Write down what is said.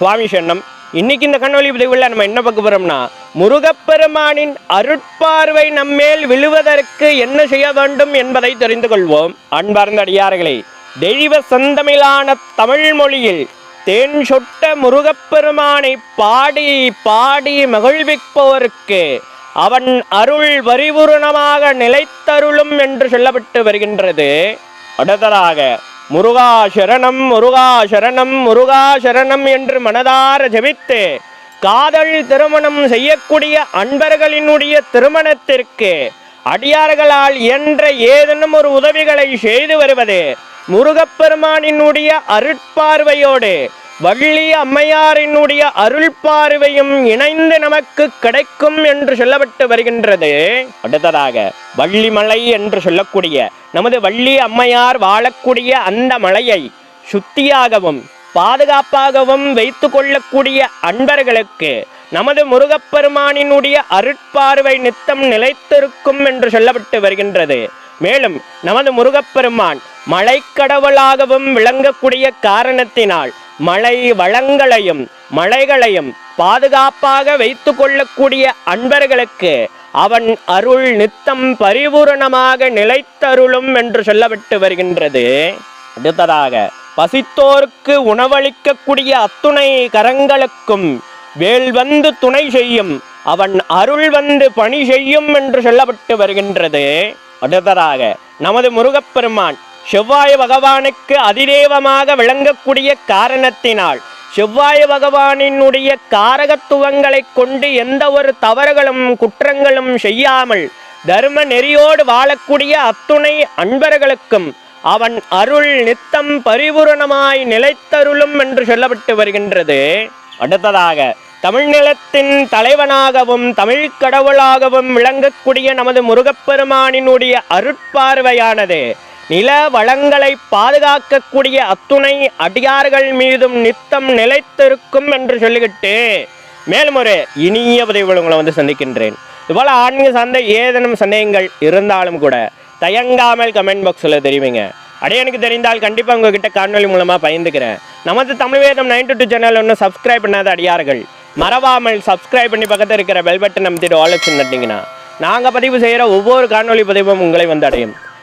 சுவாமி சொன்னம் இன்னைக்கு இந்த கண்ணொலி பதிவுல நம்ம என்ன பார்க்க போறோம்னா முருகப்பெருமானின் அருட்பார்வை நம்மேல் விழுவதற்கு என்ன செய்ய வேண்டும் என்பதை தெரிந்து கொள்வோம். அன்பார்ந்த அடியார்களே தெய்வ சந்தமிழான தமிழ் மொழியில் தேன் சொட்ட முருகப்பெருமானை பாடி பாடி மகிழ்விப்பவருக்கு அவன் அருள் வரிபூரணமாக நிலைத்தருளும் என்று சொல்லப்பட்டு வருகின்றது. அடுத்ததாக முருகா சரணம் முருகா சரணம் முருகா சரணம் என்று மனதார ஜெபித்து காதல் திருமணம் செய்யக்கூடிய அன்பர்களினுடைய திருமணத்திற்கு அடியார்களால் என்ற ஏதேனும் ஒரு உதவிகளை செய்து வருவது முருகப்பெருமானினுடைய அருட்பார்வையோடு வள்ளி அம்மையாரினுடைய அருள் பார்வையும் இணைந்து நமக்கு கிடைக்கும் என்று சொல்லப்பட்டு வருகின்றது. அடுத்ததாக வள்ளிமலை என்று சொல்லக்கூடிய நமது வள்ளி அம்மையார் வாழக்கூடிய அந்த மலையை சுத்தியாகவும் பாதுகாப்பாகவும் வைத்து கொள்ளக்கூடிய அன்பர்களுக்கு நமது முருகப்பெருமானினுடைய அருட்பார்வை நித்தம் நிலைத்திருக்கும் என்று சொல்லப்பட்டு வருகின்றது. மேலும் நமது முருகப்பெருமான் மலைக்கடவுளாகவும் விளங்கக்கூடிய காரணத்தினால் மழை வளங்களையும் மலைகளையும் பாதுகாப்பாக வைத்து கொள்ளக்கூடிய அன்பர்களுக்கு அவன் அருள் நித்தம் பரிபூரணமாக நிலைத்தருளும் என்று சொல்லப்பட்டு வருகின்றது. அடுத்ததாக பசித்தோருக்கு உணவளிக்கக்கூடிய அத்துணை கரங்களுக்கும் வேல் வந்து துணை செய்யும் அவன் அருள் வந்து பணி செய்யும் என்று சொல்லப்பட்டு வருகின்றது. அடுத்ததாக நமது முருகப்பெருமான் செவ்வாய் பகவானுக்கு அதிதேவமாக விளங்கக்கூடிய காரணத்தினால் செவ்வாய் பகவானினுடைய காரகத்துவங்களை கொண்டு எந்த ஒரு தவறுகளும் குற்றங்களும் செய்யாமல் தர்ம நெறியோடு வாழக்கூடிய அத்துணை அன்பர்களுக்கும் அவன் அருள் நித்தம் பரிபூரணமாய் நிலைத்தருளும் என்று சொல்லப்பட்டு வருகின்றது. அடுத்ததாக தமிழ்நிலத்தின் தலைவனாகவும் தமிழ் கடவுளாகவும் விளங்கக்கூடிய நமது முருகப்பெருமானினுடைய அருட்பார்வையானது நில வளங்களை பாதுகாக்கக்கூடிய அத்துணை அடியார்கள் மீதும் நித்தம் நிலைத்திருக்கும் என்று சொல்லிக்கிட்டு மேலும் ஒரு இனிய உதவிகள் உங்களை வந்து சந்திக்கின்றேன். இதுபோல் ஆன்மீக சார்ந்த ஏதேனும் சந்தேகங்கள் இருந்தாலும் கூட தயங்காமல் கமெண்ட் பாக்ஸில் தெரிவிங்க. அடைய எனக்கு தெரிந்தால் கண்டிப்பாக உங்ககிட்ட காணொலி மூலமாக பயந்துக்கிறேன் நமது தமிழ் வேதம் நைன்டி டூ சேனல் ஒன்றும் சப்ஸ்கிரைப் பண்ணாத அடியார்கள் மறவாமல் சப்ஸ்கிரைப் பண்ணி பக்கத்தில் இருக்கிற பெல் பட்டன் அமைத்திட்டு ஆலோசனை நட்டிங்கன்னா நாங்கள் பதிவு செய்கிற ஒவ்வொரு காணொலி பதிவும் உங்களை வந்து அடையும்.